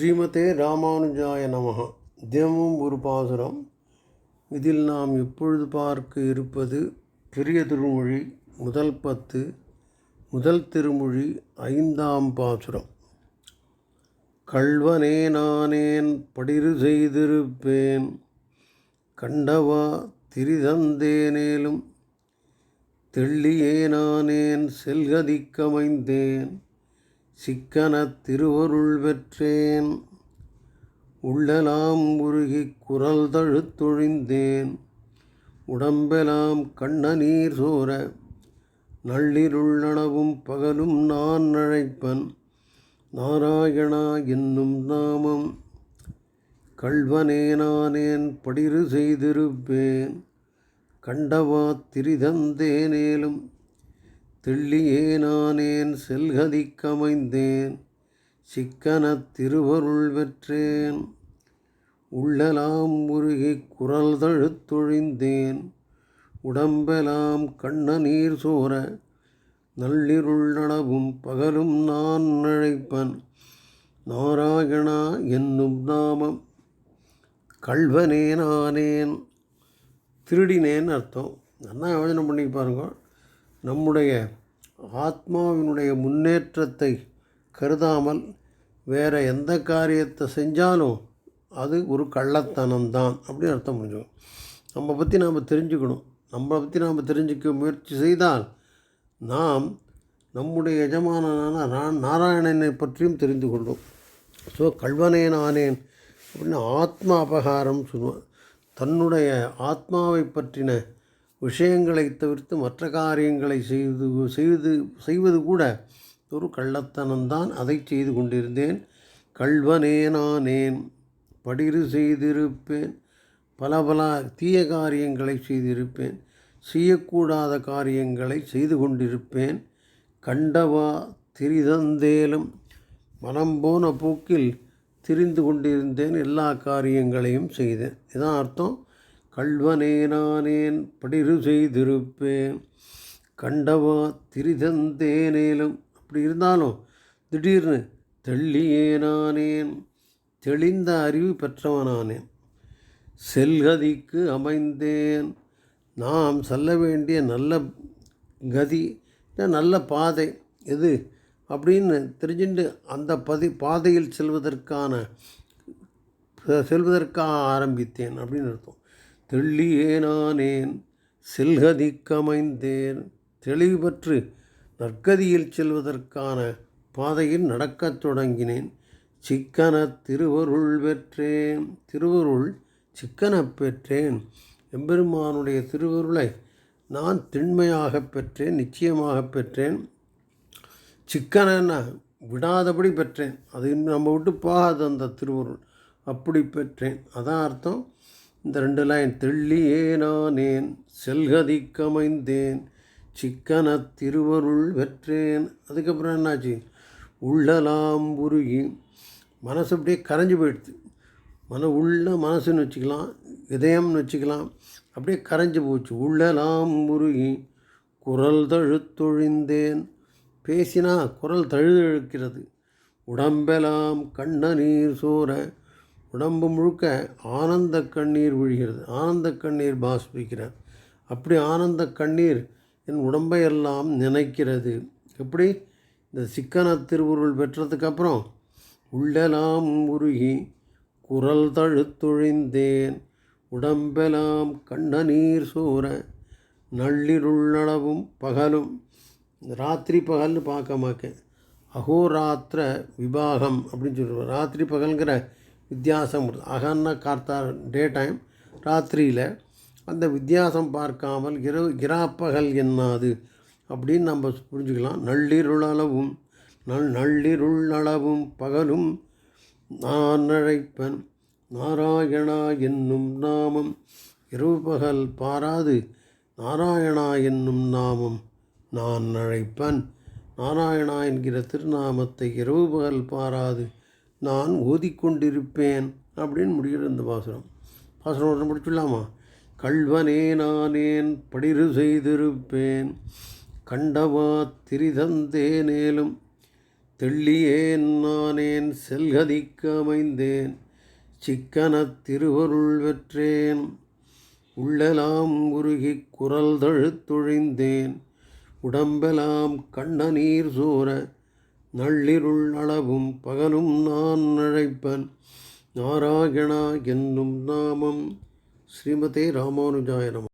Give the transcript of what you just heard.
ஸ்ரீமதே ராமானுஜாய நமக. தினமும் ஒரு பாசுரம். இதில் நாம் இப்பொழுது பார்க்க இருப்பது பெரிய திருமொழி முதல் பத்து முதல் திருமொழி ஐந்தாம் பாசுரம். கள்வனே நானேன் படிறு செய்திருப்பேன். கண்டவா திரிதந்தேனேலும் தெள்ளியே நானேன் செல்கதிக்கமைந்தேன். சிக்கனத் திருவருள் பெற்றேன். உள்ளலாம் உருகி குரல் தழுத்தொழிந்தேன் உடம்பெலாம் கண்ணநீர் சோர நள்ளிருள்ளளவும் பகலும் நான் அழைப்பன் நாராயணா என்னும் நாமம் கள்வனேனானேன் படிறு செய்திருப்பேன். கண்டவா திரிதந்தேனேலும் தெள்ளியே நானேன் செல்கதிக்கமைந்தேன். சிக்கனத் திருவருள் பெற்றேன். உள்ளலாம் உருகி குரல் தழுத்தொழிந்தேன் உடம்பெலாம் கண்ணநீர் சோர நள்ளிருள்ளளவும் பகலும் நான் அழைப்பன் நாராயணா என்னும் நாமம் கள்வனே நானேன். திருடினேன் அர்த்தம். நல்லா யோஜனை பண்ணி பாருங்கள் நம்முடைய ஆத்மாவினுடைய முன்னேற்றத்தை கருதாமல் வேறு எந்த காரியத்தை செஞ்சாலும் அது ஒரு கள்ளத்தனம்தான் அப்படின்னு அர்த்தம் புரிஞ்சுக்கணும். நம்ம பற்றி நாம் தெரிஞ்சுக்கணும். நம்மளை பற்றி நாம் தெரிஞ்சுக்க முயற்சி செய்தால் நாம் நம்முடைய எஜமானனான நாராயணனை பற்றியும் தெரிந்து கொள்வோம் ஸோ கல்வனே நானேன் அப்படின்னு ஆத்மா அபகாரம் சொல்லுவான் தன்னுடைய ஆத்மாவை பற்றின விஷயங்களை தவிர்த்து மற்ற காரியங்களை செய்து செய்து செய்வது கூட ஒரு கள்ளத்தனம்தான். அதை செய்து கொண்டிருந்தேன். கள்வனே நானேன். படிறு செய்திருப்பேன். பல பல தீய காரியங்களை செய்திருப்பேன். செய்யக்கூடாத காரியங்களை செய்து கொண்டிருப்பேன். கண்டவா திரிதந்தேலும் மனம் போன போக்கில் திரிந்து கொண்டிருந்தேன். எல்லா காரியங்களையும் செய்தேன். இதான் அர்த்தம். கள்வனே நானேன் படிறு செய்திருப்பேன். கண்டவா திரிதந்தேனேலும் அப்படி இருந்தாலும் திடீர்னு தெள்ளியே நானேன் தெளிந்த அறிவு பெற்றவனானேன் செல்கதிக்கு அமைந்தேன். நாம் செல்ல வேண்டிய நல்ல கதி நல்ல பாதை எது? அப்படின்னு தெரிஞ்சுட்டு அந்த பதி பாதையில் செல்வதற்கான செல்வதற்காக ஆரம்பித்தேன் அப்படின்னு அர்த்தம். தெள்ளியே நானேன் செல்கதிக்கமைந்தேன் தெளிவு பெற்று நற்கதியில் செல்வதற்கான பாதையில் நடக்கத் தொடங்கினேன். சிக்கன திருவருள் பெற்றேன் திருவருள் சிக்கனப் பெற்றேன். எம்பெருமானுடைய திருவருளை நான் திண்மையாக பெற்றேன் நிச்சயமாக பெற்றேன். சிக்கன விடாதபடி பெற்றேன். அது இன்னும் நம்ம விட்டு போகாது அந்த திருவருள். அப்படி பெற்றேன். அதான் அர்த்தம். இந்த ரெண்டு லைன் தெள்ளியே நானேன் செல்கதிக்கமைந்தேன் சிக்கன திருவருள் வெற்றேன். அதுக்கப்புறம் என்னாச்சு? உள்ளலாம் உருகி மனசு அப்படியே கரைஞ்சி போயிடுது. மன உள்ள மனசுன்னு வச்சுக்கலாம் இதயம்னு வச்சுக்கலாம் அப்படியே கரைஞ்சி போச்சு. உள்ளலாம் உருகி குரல் தழுத்தொழிந்தேன். பேசினா குரல் தழுதழுக்கிறது. உடம்பெல்லாம் கண்ண நீர் சோற உடம்பு முழுக்க ஆனந்த கண்ணீர் விழுகிறது. ஆனந்த கண்ணீர் பாஸ்பிக்கிறார் அப்படி ஆனந்த கண்ணீர் என் உடம்பையெல்லாம் நினைக்கிறது. எப்படி? இந்த சிக்கன திருவுருள் பெற்றதுக்கப்புறம் உள்ளெல்லாம் உருகி குரல் தழுத்தொழிந்தேன். உடம்பெல்லாம் கண்ண நீர் சூற நள்ளிருள்ளளவும் பகலும். ராத்திரி பகல்னு பார்க்க மாக்கேன் அகோராத்திர விபாகம் அப்படின்னு சொல்லுவேன் ராத்திரி பகல்ங்கிற வித்தியாசம் அகன்னா கார்த்தா டே டைம் ராத்திரியில் அந்த வித்தியாசம் பார்க்காமல் இரவு கிராப்பகல் என்னாது? அப்படின்னு நம்ம புரிஞ்சுக்கலாம். நள்ளிருளளவும் நல் நள்ளிருளளவும் பகலும் நான் அழைப்பன். நாராயணா என்னும் நாமம் இரவு பகல் பாராது. நாராயணா என்னும் நாமம் நான் அழைப்பன். நாராயணா என்கிற திருநாமத்தை இரவு பகல் பாராது. நான் ஓதிக்கொண்டிருப்பேன் அப்படின்னு முடிகிற இந்த பாசுரம். பாசுரம் ஒன்று முடிச்சுடலாமா? கள்வனே நானேன் படிறு செய்திருப்பேன். கண்டவா திரிதந்தேனேலும் தெள்ளியேன் நானேன் செல்கதிக்கு அமைந்தேன். சிக்கன திருவருள் வெற்றேன் உள்ளெலாம் உருகி குரல் தழுத்தொழிந்தேன் உடம்பெலாம் கண்ணநீர் சூற நள்ளிருள் அளவும் பகலும் நான் அழைப்பன் நாராயணா என்னும் நாமம். ஸ்ரீமதே ராமானுஜாய நமः.